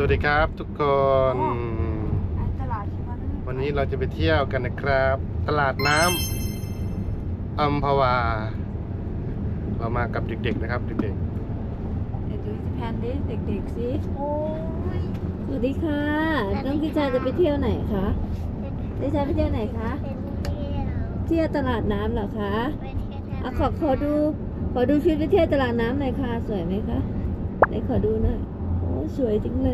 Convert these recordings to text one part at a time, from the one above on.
สวัสดีครับทุกคนอันตลาดที่มันวันนี้เราจะไปเที่ยวกันนะครับ ตลาดน้ำอัมพวา เรามากับเด็กๆนะครับเด็กเดี๋ยวดูสแพนดิเด็กๆสิโอ้ย สวัสดีค่ะน้องทิชาจะไปเที่ยวไหนคะทิชาไปเที่ยวไหนคะ เป็นเที่ยวเที่ยวตลาดน้ำเหรอคะไปเที่ยวอะขอขอดู ขอดูชุดไปเที่ยวตลาดน้ำหน่อยค่ะ สวยไหมคะไหนขอดูหน่อยโอ้ สวยจังเล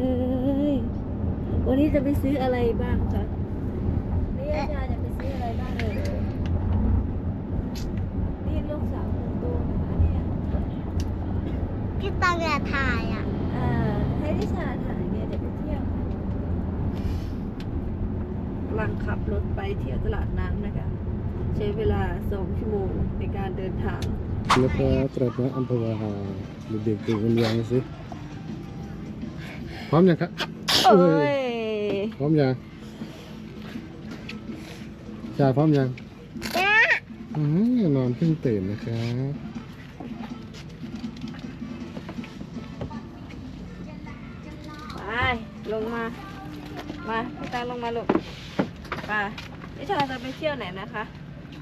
ย วันนี้จะไปซื้ออะไรบ้างคะนี่ทิชาจะไปซื้ออะไรบ้างเลย นี่ลูกสาวคนโตนะคะเนี่ยพี่ตังอย่าถ่ายอะอ่าให้ทิชาถ่ายเนี่ยจะไปเที่ยวกำลังขับรถไปเที่ยวตลาดน้ำนะคะ ใช้เวลาสองชั่วโมงในการเดินทางๆแล้วก็ตลาดน้ำอัมพวาเด็กๆดูกันยังสิพ ร้อมยังครับโอ้ยพร้อมยังจ่าพร้อมยังเนี่ยอืมนอนเพิ่งตื่นนะครับไปลงมา มาพี่ตังลงมาลูกไปนิชาจะไปเที่ยวไหนนะคะ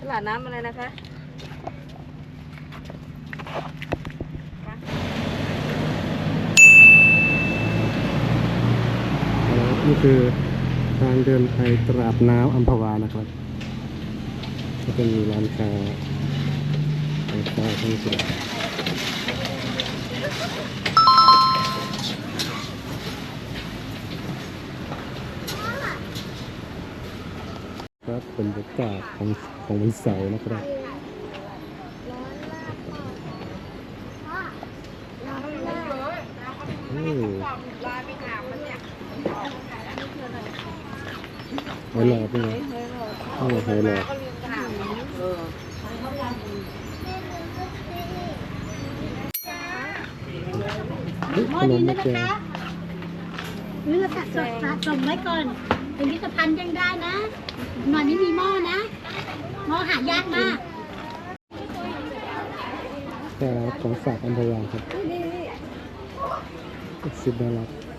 ตลาดน้ำอะไรนะคะ นี่คือทางเดินไปตลาดน้ำอัมพวานะครับ ก็จะมีร้านค้าร้านค้าทั้งสิ้นครับเป็นบรรยากาศของของวันเสาร์นะครับ โอ้ไฮหลอดเป็นไงโอ้ไฮหลอดเฮ้ยข นมมาแจกเลือกสะสมสะสมไว้ก่อน เป็นพิพิธภัณฑ์ยังได้นะหน่อยไม่มีหม้อนะหม้อหายากมากแต่ของฝากอัมพวาครับสิบดอลลาร์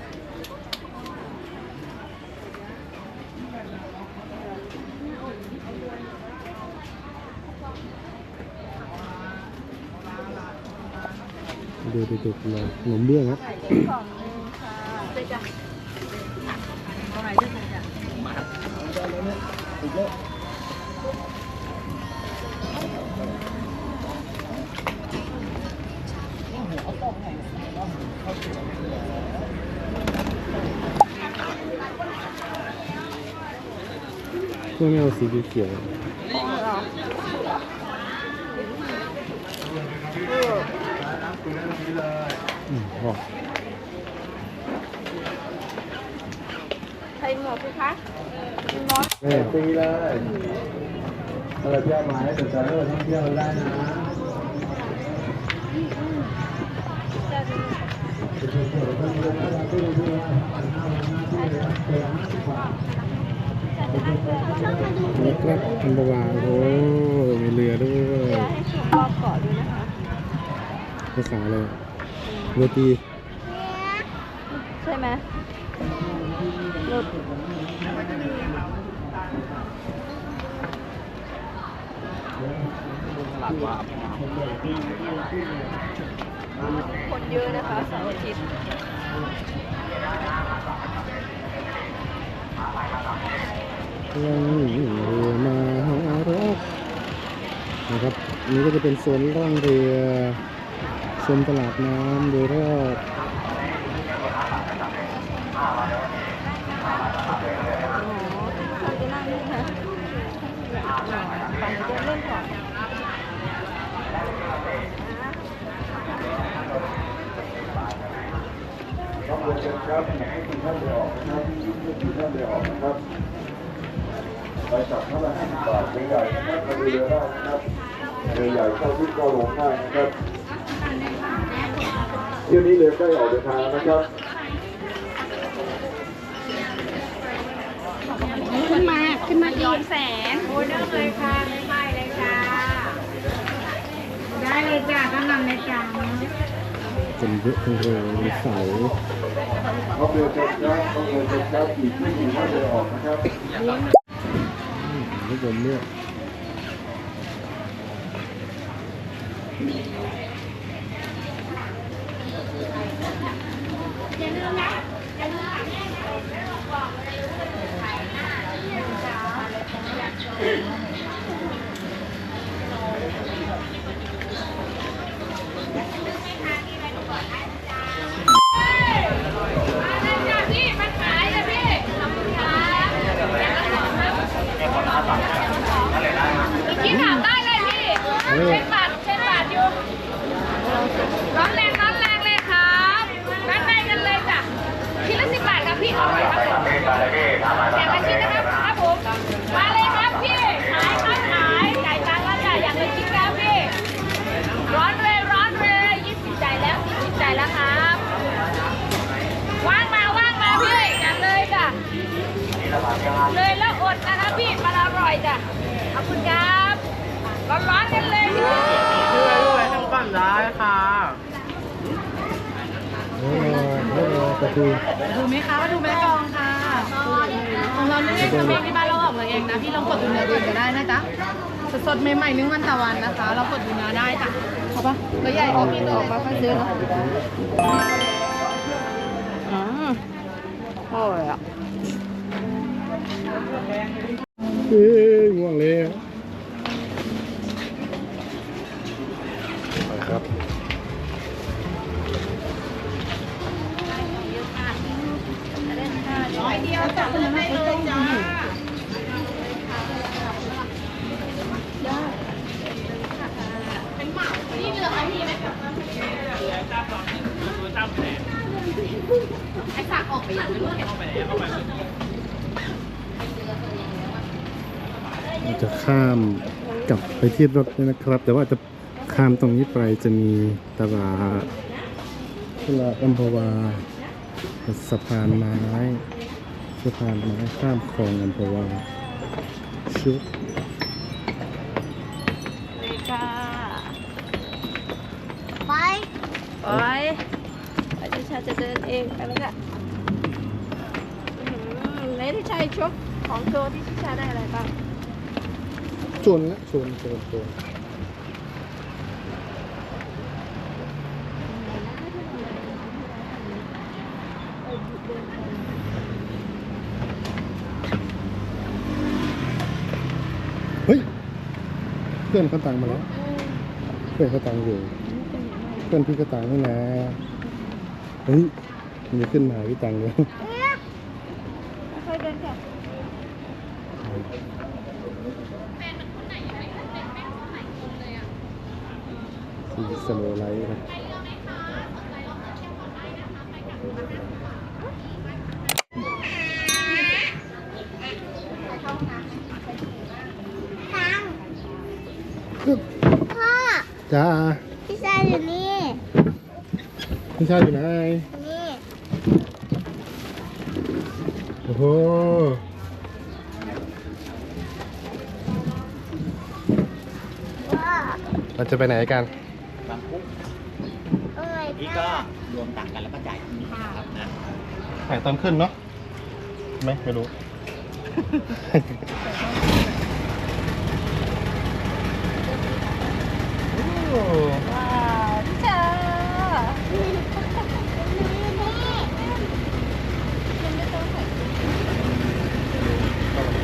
ดูเด็กๆเลยขนมเบื้องครับของหนึงค่ะไปจ้ะเอาไหนด้ว จ้ะเพื่อไม่เอาสีเขียอืมบอกใส่หมวกสิคะน้อยแม่ฟรีเลยเปิดยอดหมายสนใจเริ่มท่องเที่ยวได้นะนี่ครับอัมพวาโอ้มีเรือด้วยให้ชมรอบเกาะด้วยนะคะ ภาษาอะไรเรือตีใช่ไหมรถคนเยอะนะคะเสาร์อาทิตย์ยังเรือมาหารักนะครับนี่ก็จะเป็นโซนร่องเรือ ชมตลาดน้ำโดยรอบครับให้คุณท่านไปออกนะครับให้คุณท่านไปออกนะครับไปจับเท่าไหร่สิบบาทเรือใหญ่นะครับเรือได้นะครับเรือใหญ่เข้าที่ก็ลงได้นะครับ ที่ยวนี้เรือใกล้ออกเดินทางนะครับขึ้นมาขึ้นมาย้อนแสงโอเดอร์เลยค่ะไม่ไม่เลยจ้าได้เลยจ้าก็นำเลยจ้าจนเยอะจังเลยวันเสาร์เอาเขาเรือเชิญครับเขาเรือเชิญครับอีกไม่กี่ท่านเรือออกนะครับนี่ผมเนี่ย แล้วรอแล้วรอประดูไหมคะว่าดูแม่กองค่ะของเราเนี่ยทำเองที่บ้านเราออกมาเองนะพี่ลองกดดูเนื้อก่อนก็ได้นะจ๊ะสดๆใหม่ๆนึ่งวันต่อวันนะคะ เรากดดูเนื้อได้จ้ะเอาปะตัวใหญ่กว่าพี่ตัวเล็กค่อยซื้อเนาะอืมอร่อยอะ เอ้ยง่วงเลยไปครับ ร้อยเดียวจับเลยไม่เลยจ้า เราจะข้ามกลับไปที่รถเนี่ยนะครับ แต่ว่าจะข้ามตรงนี้ไปจะมีตลาดตลาดอัมพวาสะพานไม้สะพานไม้ข้ามคลองอัมพวาชุด เลยค่ะ ไป ไปอา จะเดินเองไปแล้วค่ะอื้อหือไหนที่ชายชกของโชว์ที่ชิชาได้อะไรบ้างชนละชนชนชนเฮ้ย เพื่อนเขาตังมาแล้ว เพื่อนเขาตังอยู่ เพื่อนพี่ก็ตังนี่นะ เฮ้ยมีขึ้นมาพี่ตังเลย เราจะไปไหนกันเอ้ยนี่ก็รวมตังค์กันแล้วก็จ่ายที่นี่ครับนะถ่ายตอนขึ้นเนาะไหมไม่รู้ โอ้ว้าวชิชา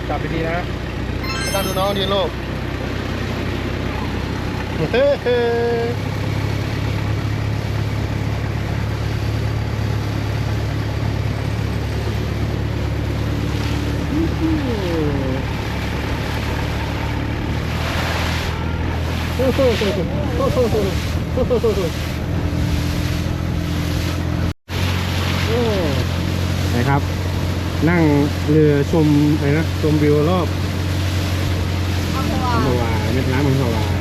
จับไปดีนะตามดูน้องดีลูกเฮ้เฮ้โอ้โหโอ้โหโอ้โหโอ้ นะครับ นั่งเรือชมอะไรนะ ชมวิวรอบอัมพวาเม็ดน้ำอัมพวา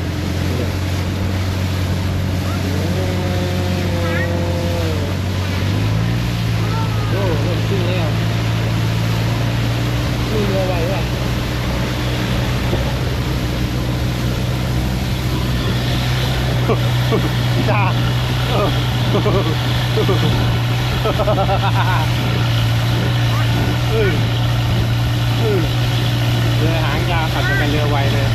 จ้าเรือหางยาวขับกันเรือไวเลย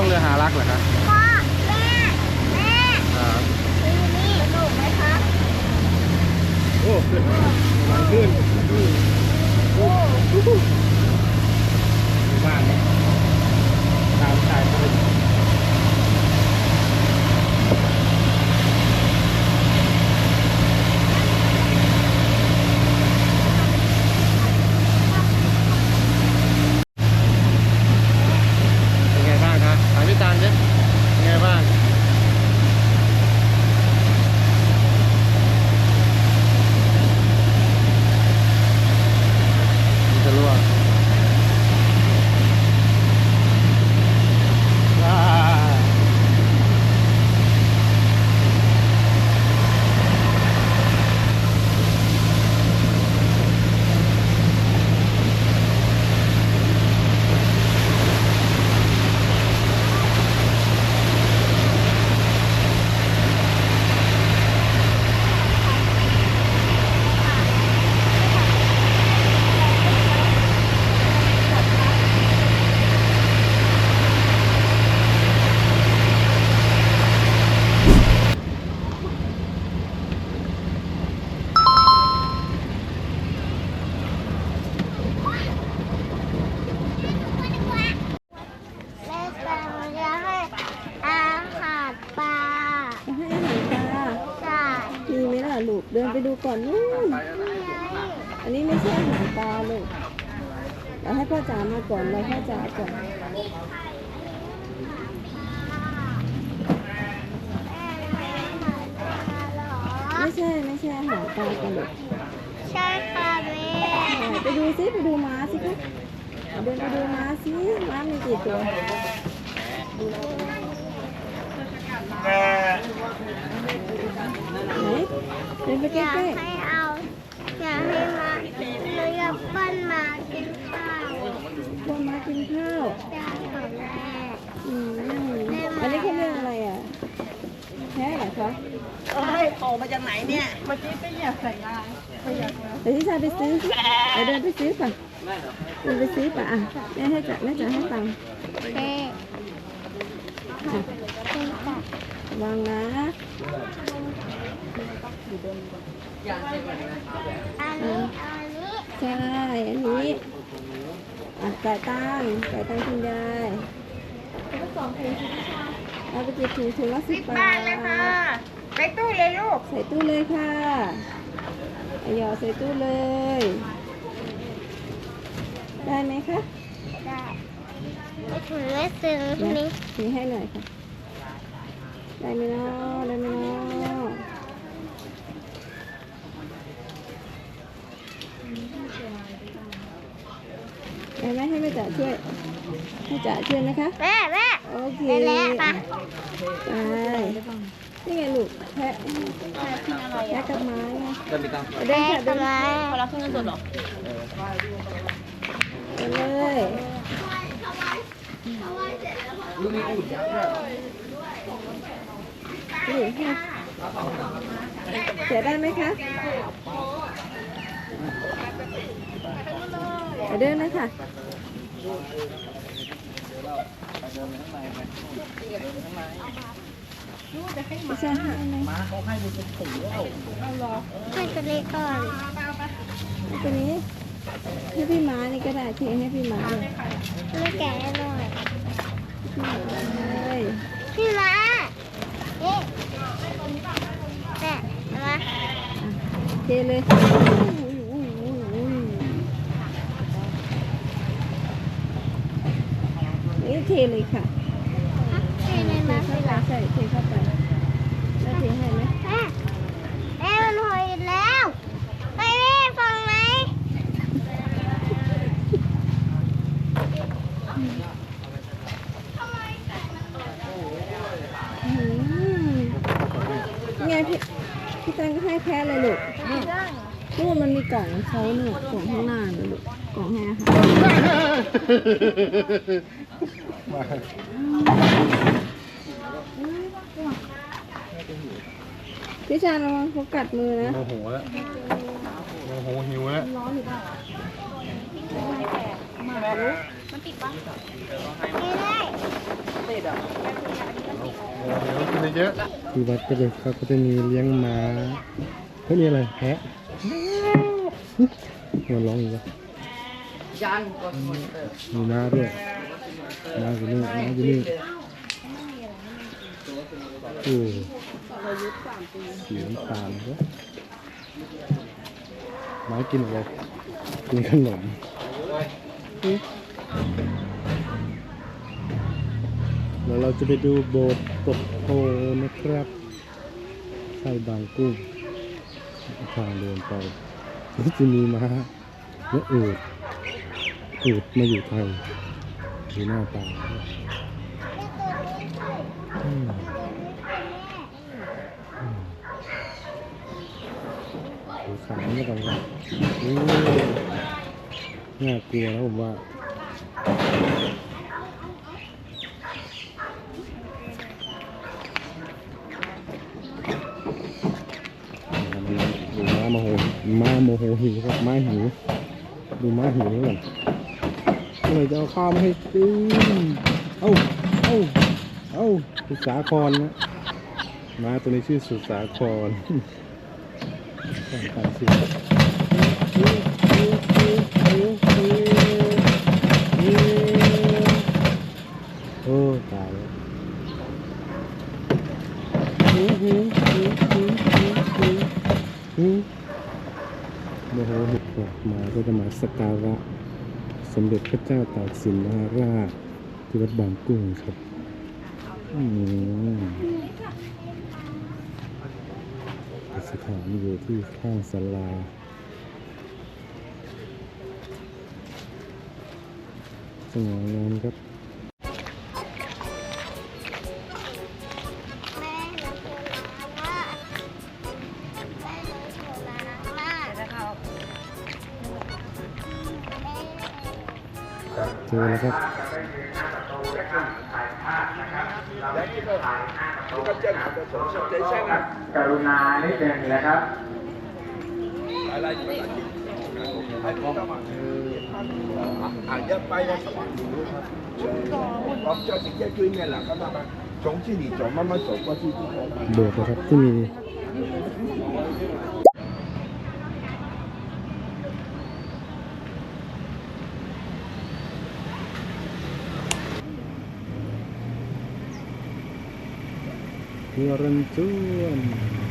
ต้องเรือหารักเหรอครับพ่อแม่แม่ครับดูนี่สนุกไหมคะโอ้กำลังขึ้นโอ้บ้านเนี่ยตามชายทะเลเป็นไงบ้างครับถามพี่ตาลดิเป็นไงบ้าง มันจะรั่วว้าแม่จะจะให้อาหารปลา ให้อาหารปลา ใช่ มีไหมล่ะลู กเดินไปดูก่อนนู่นอันนี้ไม่ใช่อาหารปลาลูกเราให้พ่อจ๋ามาก่อนเราพ่อจ๋าก่อนไม่ใช่ไม่ใช่อาหารปลากันลูกใช่ค่ะแม่ไปดูซิไปดูม้าสิคะเดินไปดูม้าสิม้ามีกี่ตัว ไหนเดินไปอใกยากล้ให้เอา อยากให้มาหนูอยากปั้นมากินข้าวๆตัวม้ากินข้าวได้ของแม่อืมอันนี้เขาเรียกอะไรอะแพ้เหรอคะเอ้ยโผล่มาจากไหนเนี่ยเมื่อกี้ไปเหยียบใส่ยายไปเหยียบเดี๋ยวที่ชายไปซื้อสิไปเดินไปซื้อป่ะเดินไปซื้อป่ะอะแม่ให้จ่ายแม่จ่ายให้ตังค์แม่อะ วางนะอันนี้อันนี้ใช่ อันนี้อะจ่ายตังค์จ่ายตังค์คุณยายเอาไปเก็บถุงถุงละสิบบาทไปตู้เลยลูก ใส่ตู้เลยค่ะเอาหยอดใส่ตู้เลย ได้ไหมคะได้ไม่ถึงไม่ซึ้งเดี๋ยวนี่ถือให้หน่อยค่ะ ได้ไหมเนาะได้ไหมเนาะได้ไหมให้แม่จ๋าช่วยแม่จ๋าช่วยไหมคะ แม่แม่โอเคไปแล้วปไปนี่ไงลูกแพะแพะกับไม้ไงเดินแม่ค่ะทำเดินไมพอรับขึ้นเงินสดหรอไปเลยนี่ ค่ะเสียได้ไหมคะไปเดินเลยค่ะไม่ใช่ให้ไหมให้ตัวเล็กก่อนตัวนี้ให้พี่ม้านี่ก็ได้เทให้พี่ม้าเลยไม่แก่หน่อยพี่ม้าเลยพี่มาเอ๊ะ แม่มาเทเลยนี่เทเลยค่ะเทเลยนะเทเข้าไปใส่เทเข้าไปแล้วเทให้ไหม แม่แม่มันหอยแล้วไปแม่ฟังไหม อืมไงพี่พี่ แตงก็ให้แพ้เลยลูกนู่นมันมีกล่องของเขาเนี่ยกล่องข้างหน้าน่ะลูกกล่องให้อาหารพี่ชาระวังเขากัดมือนะโมโหแล้วโมโหหิวแล้ว ไม่ได้กินเยอะที่วัดก็จะเขาก็จะมีเลี้ยงม้าเฮ้ยนี่อะไรแพะมันร้องอยู่ปะมีม้าด้วยม้าอยู่นี่ม้าอยู่นี่โอ้สีน้ำตาลด้วยม้ากินอะไรกินขนม เราจะไปดูโบสถ์ตกโพนะครับไส้บางกุ้งทางเดินไปจะมีม้าและอูดอูดมาอยู่ไทยดูหน้าตาอืมอืมไม่ต้องน่ากลัวแล้วผมว่า ดูมาหิวก่อนเมื่อจะเอาข้าวมาให้กินเอ้าเอ้าเอ้าสุสาครนะมาตัวนี้ชื่อสุสาครตั้งตั้งชื่อ โมโหหิกลับมาก็จะมาสักการะสมเด็จพระเจ้าตากสินมหาราชที่วัดบางกุ้งครับอืมสถานอยู่ที่ข้างศาลาสง่างามครับ เจอแล้ครับกรุณานิดหนึ่งนะครับอาจจะไปนะผมจะติดใจด้วยเนหละก็ได้จงที่นี่จงมันมันจงก็ที่มครับที่มี พี่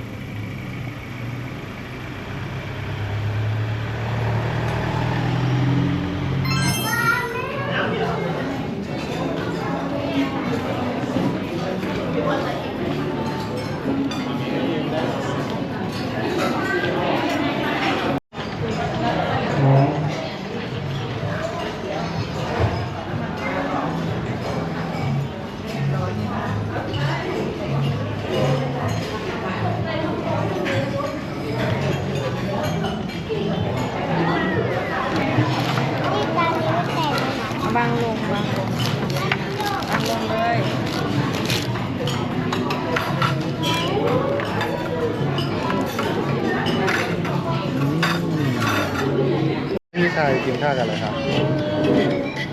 ชายกินข้าวกันเลยครับ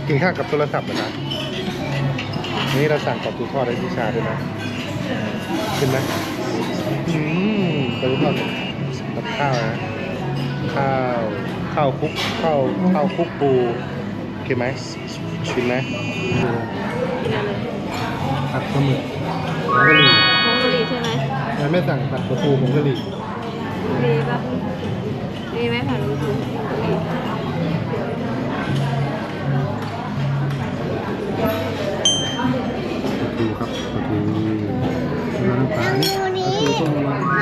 กินข้าวกับโทรศัพท์เหรอครับนี่เราสั่งกับตูทอดให้พี่ชายด้วยนะขึ้นไหมอืมตูทอดกับข้าวนะข้าวข้าวคลุกข้าวข้าวคลุกปูโอเคไหมชิมไหมผัดปลาหมึกผงกะหรี่มองกะหรี่ใช่ไหมแล้วไม่สั่งผัดปลาทูผงกะหรี่ดีปะมีไหมคะรู้ทุก ดูครับปลาทูน้ำตาลปลาทูต้ม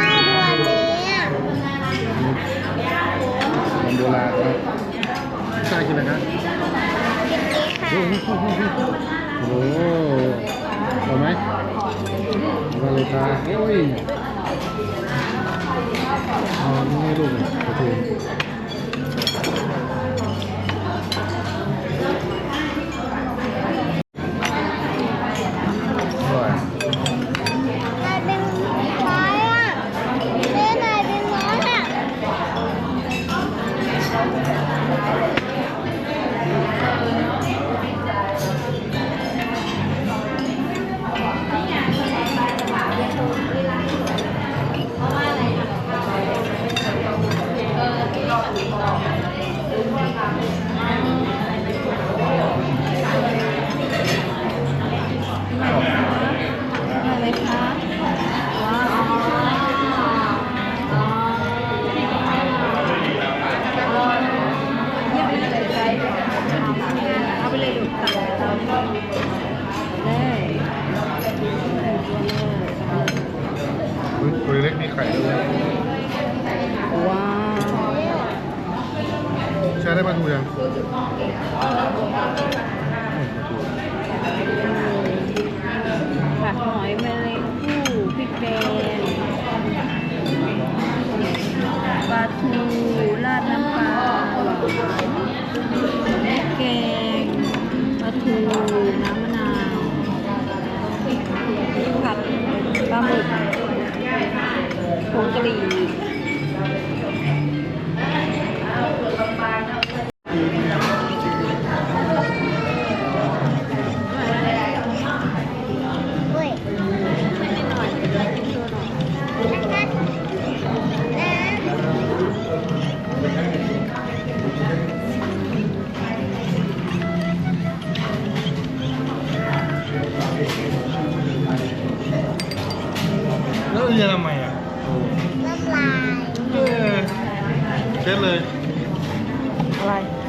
Gracias.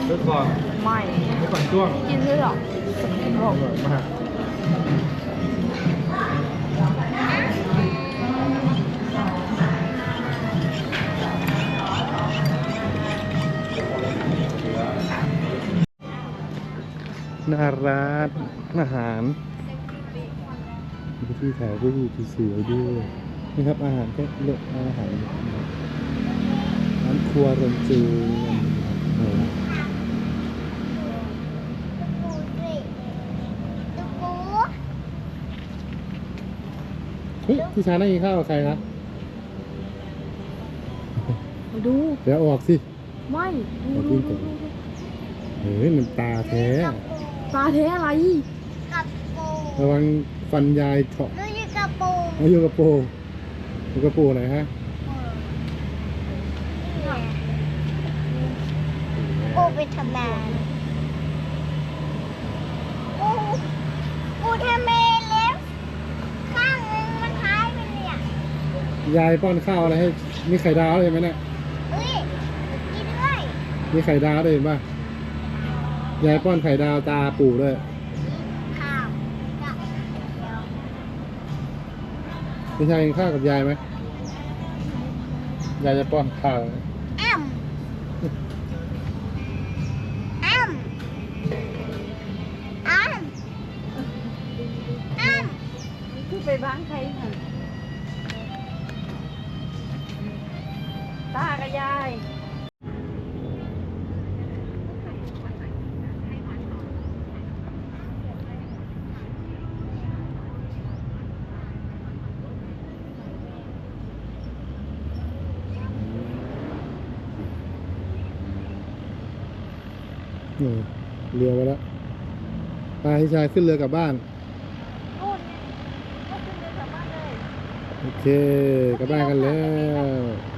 อะไรเช็ดก่อนไม่ไม่ก่อนช่วงกินด้วยหรออร่อยมากน่ารักอาหารมีที่ถ่ายรูปสวยๆด้วยนี่ครับอาหารก็เลือกอาหารร้านครัวรนจูเออ ปูสิตุ๊กปู เฮ้ยพี่ชายนั่งกินข้าวกับใครครับมาดู เดี๋ยวเอาออกสิไม่ดูเอาดูขึ้นดูก่อนเฮ้ยน้ำตาแท้ปลาเทอะไร กับปูระวังฟันยายเฉาะดูอยู่กับปูเอาอยู่กับปูอยู่กับปูไหนอยฮะปูไปทำงานปูปูทำไมเล็บข้างนึงมันหายไปเนี่ย ยายป้อนข้าวอะไรให้มีไข่ดาวเลยเห็นไหมเนี่ยเฮ้ยกินด้วยมีไข่ดาวด้วยเห็นป่ะยายป้อนไข่ดาวตาปู่ด้วยข้าวกับพี่ชายกินข้าวกับยายไหมยายจะป้อนข้าวแอมแอมแอมแอมคือไปบ้านใครค่ะ ตากับยายนี่เรือไปแล้วพาพี่ชายขึ้นเรือกลับบ้าน นู่นไงก็คือเดินกลับบ้านเลย โอเค กลับบ้านกันแล้ว